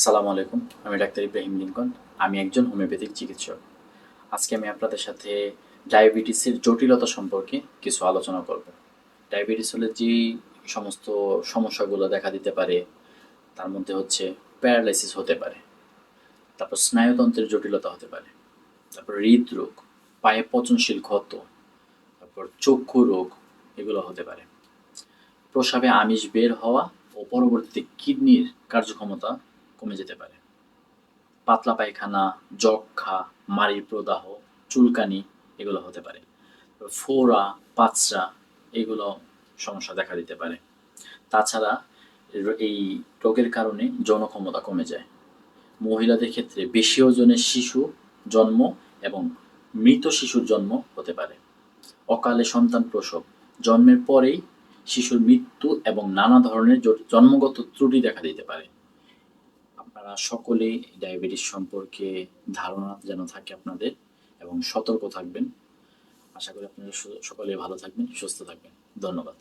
আসসালামু আলাইকুম, আমি ডাক্তার ইব্রাহিম লিঙ্কন আমি একজন হোমিওপ্যাথিক চিকিৎসক। আজকে আমি আপনাদের সাথে ডায়াবেটিসের জটিলতা সম্পর্কে কিছু আলোচনা করব। ডায়াবেটিস হলে যে সমস্ত সমস্যাগুলো দেখা দিতে পারে, তার মধ্যে হচ্ছে প্যারালাইসিস হতে পারে, তারপর স্নায়ুতন্ত্রের জটিলতা হতে পারে, তারপর হৃদরোগ, পায়ে পচনশীল ক্ষত, তারপর চক্ষু রোগ, এগুলো হতে পারে। প্রসাবে আমিষ বের হওয়া ও পরবর্তীতে কিডনির কার্যক্ষমতা কমে যেতে পারে। পাতলা পায়খানা যক্ষা মাড়ির প্রদাহ, চুলকানি এগুলো হতে পারে। ফোড়া পাচরা এগুলো সমস্যা দেখা দিতে পারে। তাছাড়া এই রোগের কারণে যৌন ক্ষমতা কমে যায়। মহিলাদের ক্ষেত্রে বেশি ওজনের শিশু জন্ম এবং মৃত শিশুর জন্ম হতে পারে। অকালে সন্তান প্রসব, জন্মের পরেই শিশুর মৃত্যু এবং নানা ধরনের জন্মগত ত্রুটি দেখা দিতে পারে। আপনারা সকলেই ডায়াবেটিস সম্পর্কে ধারণা যেন থাকে আপনাদের এবং সতর্ক থাকবেন। আশা করি আপনারা সকলে ভালো থাকবেন, সুস্থ থাকবেন। ধন্যবাদ।